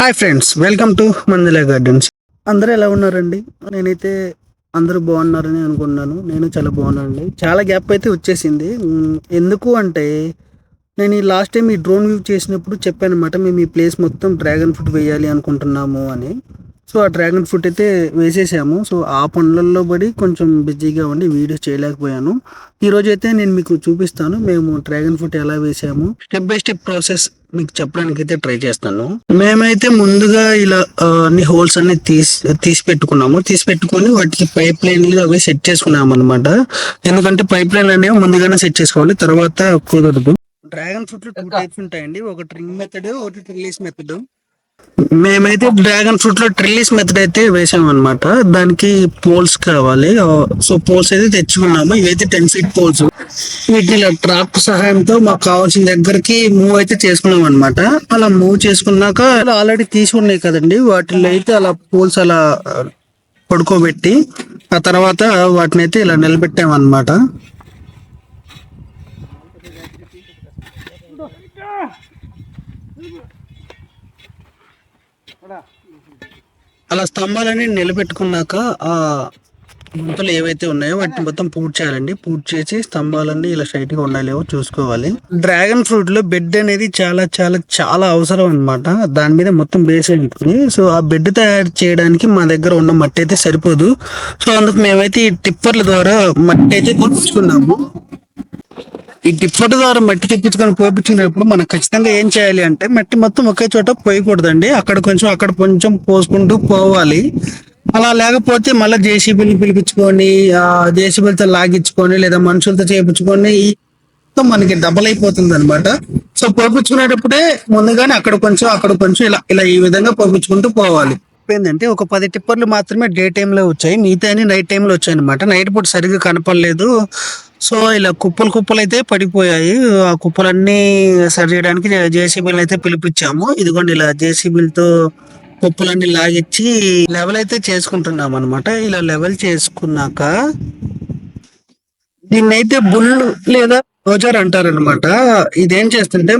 Hi friends welcome to Manjula gardens అందరూ ఎలా ఉన్నారండి? నేనైతే అందరూ బాగున్నారని అనుకున్నాను నేను చాలా బాగున్నానండి. చాలా గ్యాప్ అయితే వచ్చేసింది. ఎందుకు అంటే నేను ఈ లాస్ట్ టైం ఈ డ్రోన్ వ్యూ చేసినప్పుడు చెప్పాను అనమాట మేము ఈ ప్లేస్ మొత్తం డ్రాగన్ ఫ్రూట్ వేయాలి అనుకుంటున్నాము అని. సో ఆ డ్రాగన్ ఫ్రూట్ అయితే వేసేసాము. సో ఆ పనులలో పడి కొంచెం బిజీగా ఉండి వీడియోస్ చేయలేకపోయాను. ఈ రోజు అయితే నేను మీకు చూపిస్తాను మేము డ్రాగన్ ఫ్రూట్ ఎలా వేసాము. స్టెప్ బై స్టెప్ ప్రాసెస్ మీకు చెప్పడానికి అయితే ట్రై చేస్తాను. మేమైతే ముందుగా ఇలా అన్ని హోల్స్ అన్ని తీసి తీసి పెట్టుకున్నాము. తీసి పెట్టుకొని వాటికి పైప్ లైన్లు అవి సెట్ చేసుకున్నాము అనమాట ఎందుకంటే పైప్ లైన్ అనేవి ముందుగానే సెట్ చేసుకోవాలి. తర్వాత కుదరదు. డ్రాగన్ ఫ్రూట్లో టూ టైప్స్ ఉంటాయండి. ఒకటి రింగ్ మెథడ్ ఒకటి ట్రిల్లీస్ మెథడ్. మేమైతే డ్రాగన్ ఫ్రూట్లో ట్రిల్లీస్ మెథడ్ అయితే వేసాం అనమాట దానికి పోల్స్ కావాలి. సో పోల్స్ అయితే తెచ్చుకున్నాము. ఇవైతే టెన్ ఫీట్ పోల్స్. వీటిని ఇలా ట్రాక్ సహాయంతో మాకు కావాల్సిన దగ్గరికి మూవ్ అయితే చేసుకున్నాం అనమాట అలా మూవ్ చేసుకున్నాక ఆల్రెడీ తీసి ఉన్నాయి కదండి. వాటిలో అయితే అలా పోల్స్ అలా పడుకోబెట్టి ఆ తర్వాత వాటిని అయితే ఇలా నిలబెట్టాం అలా స్తంభాలని నిలబెట్టుకున్నాక ఆ గుంతలు ఏవైతే ఉన్నాయో వాటిని మొత్తం పూర్తి చేయాలండి. పూర్తి చేసి స్తంభాలన్నీ ఇలా స్ట్రైట్గా ఉండాలేవో చూసుకోవాలి. డ్రాగన్ ఫ్రూట్లో బెడ్ అనేది చాలా చాలా చాలా అవసరం అన్నమాట. దాని మీద మొత్తం బేస్ ఉంటుంది. సో ఆ బెడ్ తయారు చేయడానికి మా దగ్గర ఉన్న మట్టి అయితే సరిపోదు. సో అందుకు మేమైతే ఈ టిప్పర్ల ద్వారా మట్టి అయితే కొనుక్కుంటున్నాము ఈ టిప్పర్ ద్వారా మట్టి తెప్పించుకొని పోపించినప్పుడు మనం ఖచ్చితంగా ఏం చేయాలి అంటే మట్టి మొత్తం ఒకే చోట పోయకూడదండి. అక్కడ కొంచెం అక్కడ కొంచెం పోసుకుంటూ పోవాలి. అలా లేకపోతే మళ్ళీ జేసీబీని పిలిపించుకొని జేసీబీలతో లాగించుకొని లేదా మనుషులతో చేయించుకొని మొత్తం మనకి డబల్ అయిపోతుంది అనమాట సో పోపించుకునేటప్పుడే ముందుగానే అక్కడ కొంచెం అక్కడ కొంచెం ఇలా ఇలా ఈ విధంగా పోపించుకుంటూ పోవాలి. ఏంటంటే ఒక పది టిప్పర్లు మాత్రమే డే టైంలో వచ్చాయి. మిగతా అన్ని నైట్ టైంలో వచ్చాయి అనమాట నైట్ పూట సరిగ్గా కనపడలేదు. సో ఇలా కుప్పలు కుప్పలు అయితే పడిపోయాయి. ఆ కుప్పలన్నీ సరి చేయడానికి జేసీబీలు అయితే పిలిపించాము. ఇదిగోండి ఇలా జేసీబీలతో కుప్పలన్నీ లాగిచ్చి లెవెల్ అయితే చేసుకుంటున్నాం అనమాట ఇలా లెవెల్ చేసుకున్నాక దీన్ని అయితే బుల్ లేదా రోజర్ అంటారనమాట ఇదేం చేస్తుంటే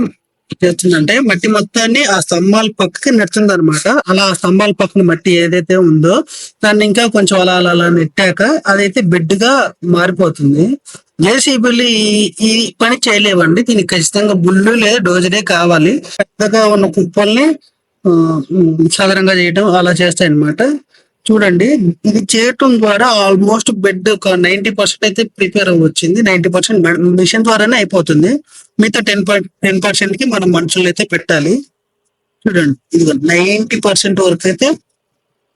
చేస్తుందంటే మట్టి మొత్తాన్ని ఆ స్తంభాల పక్కకి నెడుతుంది అనమాట అలా ఆ స్తంభాల పక్కన మట్టి ఏదైతే ఉందో దాన్ని ఇంకా కొంచెం అలా అలా అలా నెట్టాక అదైతే బెడ్గా మారిపోతుంది. జేసీబీలు ఈ పని చేయలేవండి. దీనికి ఖచ్చితంగా బుల్లు లేదా డోజరే కావాలి. పెద్దగా ఉన్న కుప్పల్ని సాధారణంగా చేయటం అలా చేస్తాయి చూడండి ఇది చేయటం ద్వారా ఆల్మోస్ట్ బెడ్ ఒక నైన్టీ పర్సెంట్ అయితే ప్రిపేర్ అవ్వచ్చింది. నైన్టీ పర్సెంట్ మిషన్ ద్వారానే అయిపోతుంది. మిగతా టెన్ టెన్ పర్సెంట్కి మనం మనుషులు అయితే పెట్టాలి. చూడండి ఇది నైన్టీ పర్సెంట్ వరకు అయితే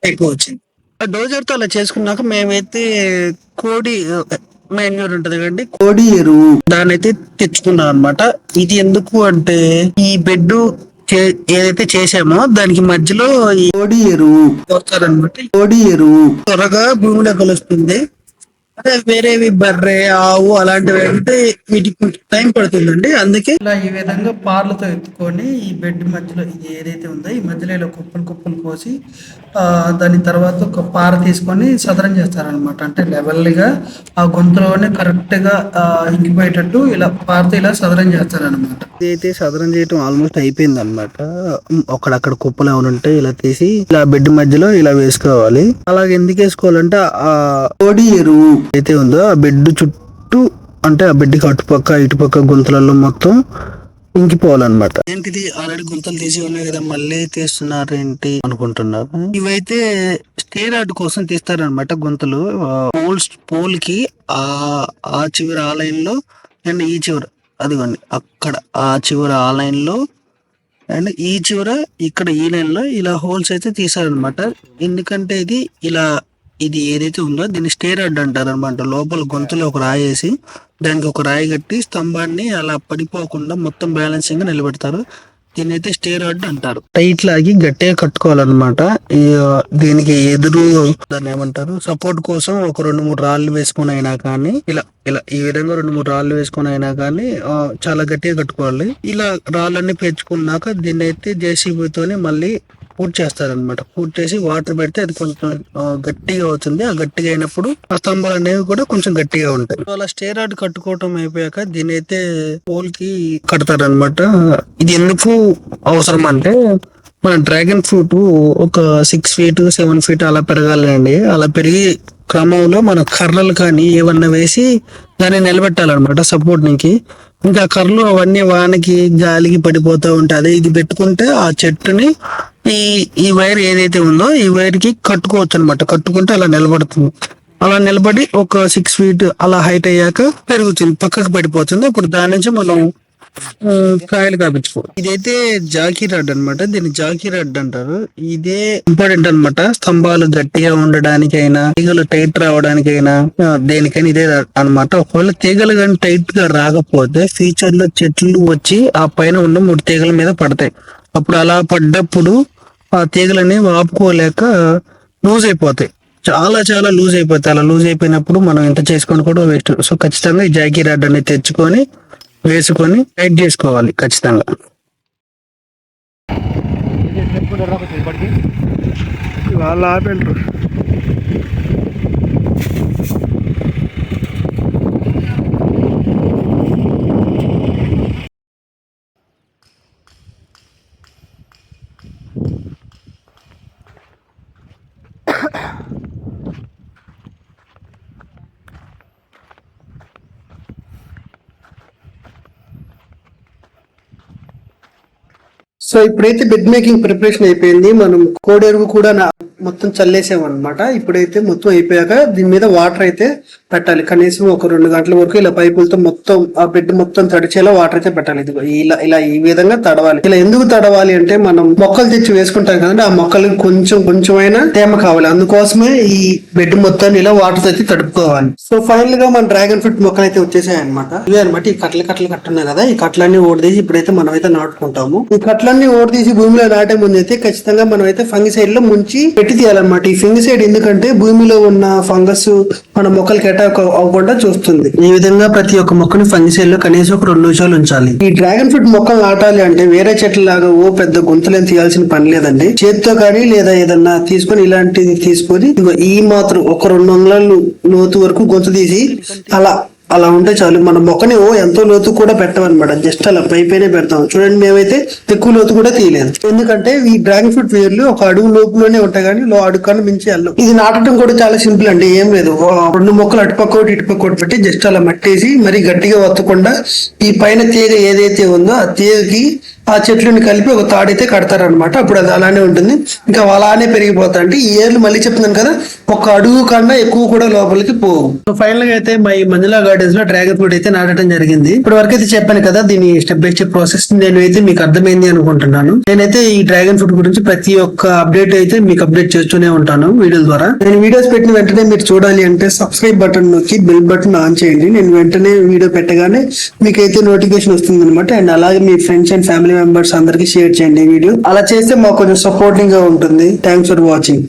అయిపోవచ్చింది. ఆ డోజర్తో అలా చేసుకున్నాక మేమైతే కోడి మెన్యూర్ ఉంటది కదండి. కోడి ఎరువు. దాన్ని అయితే తెచ్చుకున్నాం అనమాట ఇది ఎందుకు అంటే ఈ బెడ్ ఏదైతే చేసామో దానికి మధ్యలో కోడి ఎరువు. కోడి ఎరువు. త్వరగా భూమిలో కలుస్తుంది అదే వేరేవి బర్రె ఆవు అలాంటివి అంటే వీటికి టైం పడుతుందండి. అందుకే ఇలా ఈ విధంగా పార్లతో ఎత్తుకొని ఈ బెడ్ మధ్యలో ఇది ఏదైతే ఉందో ఈ మధ్యలో ఇలా కుప్పలు కుప్పలు పోసి ఆ, దాని తర్వాత ఒక పార తీసుకొని సదరం చేస్తారనమాట అంటే లెవెల్గా ఆ గొంతులోనే కరెక్ట్గా ఇంకిపోయేటట్టు ఇలా పారతో ఇలా సదరం చేస్తారనమాట ఇదైతే సదరం చేయటం ఆల్మోస్ట్ అయిపోయింది అనమాట అక్కడక్కడ కుప్పలు ఏమైనా ఉంటే ఇలా తీసి ఇలా బెడ్ మధ్యలో ఇలా వేసుకోవాలి. అలాగే ఎందుకు వేసుకోవాలంటే ఆ కోడి ఎరువు. అయితే ఉందో ఆ బెడ్ చుట్టూ అంటే ఆ బెడ్కి అటుపక్క ఇటుపక్క గుంతలలో మొత్తం ఇంకిపోవాలన్నమాట. ఏంటిది? ఆల్రెడీ గుంతలు తీసి ఉన్నాయి కదా మళ్ళీ తీస్తున్నారు ఏంటి అనుకుంటున్నారు ఇవైతే స్టేర్ ఆర్ట్ కోసం తీస్తారనమాట గుంతలు. పోల్స్ పోల్కి ఆ ఆ చివరి ఆ లైన్లో అండ్ ఈ చివర అదిగోండి అక్కడ ఆ చివరి ఆ లైన్లో అండ్ ఈ చివర ఇక్కడ ఈ లైన్లో ఇలా హోల్స్ అయితే తీసారనమాట ఎందుకంటే ఇది ఇలా ఇది ఏదైతే ఉందో దీన్ని స్టేరాడ్ అంటారు అనమాట లోపల గొంతులో ఒక రాయి వేసి దానికి ఒక రాయి కట్టి స్తంభాన్ని అలా పడిపోకుండా మొత్తం బ్యాలెన్సింగ్గా నిలబెడతారు. దీన్ని అయితే స్టేర్ అంటారు. టైట్ లాగి గట్టిగా కట్టుకోవాలన్నమాట. దీనికి ఎదురు దాన్ని ఏమంటారు? సపోర్ట్ కోసం ఒక రెండు మూడు రాళ్ళు వేసుకొని అయినా కానీ ఇలా ఇలా ఈ విధంగా రెండు మూడు రాళ్ళు వేసుకొని అయినా కానీ చాలా గట్టిగా కట్టుకోవాలి. ఇలా రాళ్ళన్నీ పెంచుకున్నాక దీన్ని అయితే జేసీబీ తోని మళ్ళీ పూర్తి చేస్తారనమాట పూర్తి చేసి వాటర్ పెడితే అది కొంచెం గట్టిగా అవుతుంది. ఆ గట్టిగా అయినప్పుడు ఆ స్తంభాలు అనేవి కూడా కొంచెం గట్టిగా ఉంటాయి. అలా స్టేరాడ్ కట్టుకోవటం అయిపోయాక దీని అయితే పోల్కి కడతారనమాట ఇది ఎందుకు అవసరం అంటే మన డ్రాగన్ ఫ్రూట్ ఒక సిక్స్ ఫీట్ సెవెన్ ఫీట్ అలా పెరగాలండి. అలా పెరిగి క్రమంలో మన కర్రలు కానీ ఏమన్నా వేసి దాన్ని నిలబెట్టాలన్నమాట సపోర్ట్ నీకి ఇంకా కర్రలు అవన్నీ వానకి గాలికి పడిపోతూ ఉంటాయి ఇది పెట్టుకుంటే ఆ చెట్టుని ఈ ఈ వైర్ ఏదైతే ఉందో ఈ వైర్కి కట్టుకోవచ్చు అనమాట కట్టుకుంటే అలా నిలబడుతుంది. అలా నిలబడి ఒక సిక్స్ ఫీట్ అలా హైట్ అయ్యాక పెరుగుతుంది. పక్కకు పడిపోతుంది. అప్పుడు దాని నుంచి మనం కాయలు కాపించుకో. ఇదైతే జాకీ రాడ్ అన్నమాట. దీన్ని జాకీ రాడ్ అంటారు. ఇదే ఇంపార్టెంట్ అన్నమాట. స్తంభాలు గట్టిగా ఉండడానికైనా తీగలు టైట్ రావడానికైనా దేనికైనా ఇదే అన్నమాట. ఒకవేళ తీగలు కానీ టైట్గా రాకపోతే ఫ్యూచర్లో చెట్లు వచ్చి ఆ పైన ఉన్న మూడు తీగల మీద పడతాయి. అప్పుడు అలా పడ్డప్పుడు ఆ తీగలని ఆపుకోలేక లూజ్ అయిపోతాయి. చాలా చాలా లూజ్ అయిపోతాయి. అలా లూజ్ అయిపోయినప్పుడు మనం ఎంత చేసుకొని కూడా వేస్ట్. సో ఖచ్చితంగా ఈ జాకీ రాడ్ అనేది తెచ్చుకొని వేసుకొని టైట్ చేసుకోవాలి ఖచ్చితంగా. వాళ్ళు ఆపేంటారు సో ఇప్పుడైతే బెడ్ మేకింగ్ ప్రిపరేషన్ అయిపోయింది. మనం కోడెరువు కూడా మొత్తం చల్లేసామన్నమాట ఇప్పుడైతే మొత్తం అయిపోయాక దీని మీద వాటర్ అయితే పెట్టాలి. కనీసం ఒక రెండు గంటల వరకు ఇలా పైపులతో మొత్తం ఆ బెడ్ మొత్తం తడిచేలా వాటర్ అయితే పెట్టాలి. ఇదిగో ఇలా ఇలా ఈ విధంగా తడవాలి. ఇలా ఎందుకు తడవాలి అంటే మనం మొక్కలు తెచ్చి వేసుకుంటాం కదండి ఆ మొక్కలకి కొంచెం కొంచెమైనా తేమ కావాలి. అందుకోసమే ఈ బెడ్ మొత్తాన్ని ఇలా వాటర్ అయితే తడుపుకోవాలి. సో ఫైనల్గా మన డ్రాగన్ ఫ్రూట్ మొక్కలు అయితే వచ్చేసాయి అనమాట ఇవే అనమాట ఈ కట్టలు కట్టలు కట్టున్నాయి కదా ఈ కట్టలన్నీ ఓడిదీసి ఇప్పుడైతే మనం అయితే నాటుకుంటాము. ఈ కట్టలన్నీ ఓడిదీసి భూమిలో నాటే ముందు అయితే ఖచ్చితంగా మనం అయితే ఫంగిసైడ్లో ముంచి పెట్టి తీయాలన్నమాట. ఈ ఫంగిసైడ్ ఎందుకంటే భూమిలో ఉన్న ఫంగస్ మన మొక్కలకి అటాక్ అవ్వకుండా చూస్తుంది. ఈ విధంగా ప్రతి ఒక్క మొక్కని ఫంగిసైడ్లో కనీసం ఒక రెండు నిమిషాలు ఉంచాలి. ఈ డ్రాగన్ ఫ్రూట్ మొక్కలు నాటాలి అంటే వేరే చెట్ల లాగా ఓ పెద్ద గుంతలేం తీయాల్సిన పని లేదండి. చేతితో కానీ లేదా ఏదన్నా తీసుకొని ఇలాంటిది తీసుకొని ఈ మాత్రం ఒక రెండు వందల లోతు వరకు గొంతు తీసి అలా అలా ఉంటే చాలు. మన మొక్కని ఓ ఎంతో లోతు కూడా పెట్టమన్నమాట. జస్ట్ అలా పైపైనే పెడతాం. చూడండి మేమైతే ఎక్కువ లోతు కూడా తీయలేదు. ఎందుకంటే ఈ డ్రాగన్ ఫ్రూట్ వేర్లు ఒక అడుగు లోపులోనే ఉంటాయి కానీ లో అడుగు కన్నా మించి వెళ్ళం ఇది నాటడం కూడా చాలా సింపుల్ అండి. ఏం లేదు. రెండు మొక్కలు అటుపక్క ఒకటి ఇటుపక్క ఒకటి పెట్టి జస్ట్ అలా మట్టేసి మరి గట్టిగా వత్తకుండా ఈ పైన తీగ ఏదైతే ఉందో ఆ తీగకి ఆ చెట్లను కలిపి ఒక తాడైతే కడతారనమాట అప్పుడు అది అలానే ఉంటుంది. ఇంకా అలానే పెరిగిపోతా అంటే ఈ ఏర్లు మళ్ళీ చెప్తున్నాను కదా ఒక అడుగు కన్నా ఎక్కువ కూడా లోపలికి పోవు. ఫైనల్గా అయితే మా మంజులా గార్డెన్స్లో డ్రాగన్ ఫ్రూట్ అయితే నాటడం జరిగింది. ఇప్పటి వరకు అయితే చెప్పాను కదా దీని స్టెప్ బై స్టెప్ ప్రాసెస్ నేను అయితే మీకు అర్థమైంది అనుకుంటున్నాను. నేనైతే ఈ డ్రాగన్ ఫ్రూట్ గురించి ప్రతి ఒక్క అప్డేట్ అయితే మీకు అప్డేట్ చేస్తూనే ఉంటాను వీడియోల ద్వారా. నేను వీడియోస్ పెట్టిన వెంటనే మీరు చూడాలి అంటే సబ్స్క్రైబ్ బటన్ నొక్కి బెల్ బటన్ ఆన్ చేయండి. నేను వెంటనే వీడియో పెట్టగానే మీకైతే నోటిఫికేషన్ వస్తుంది అనమాట అండ్ అలాగే మీ ఫ్రెండ్స్ అండ్ ఫ్యామిలీ మెంబర్స్ అందరికి షేర్ చేయండి ఈ వీడియో. అలా చేస్తే మాకు కొంచెం సపోర్టింగ్గా ఉంటుంది. Thanks for watching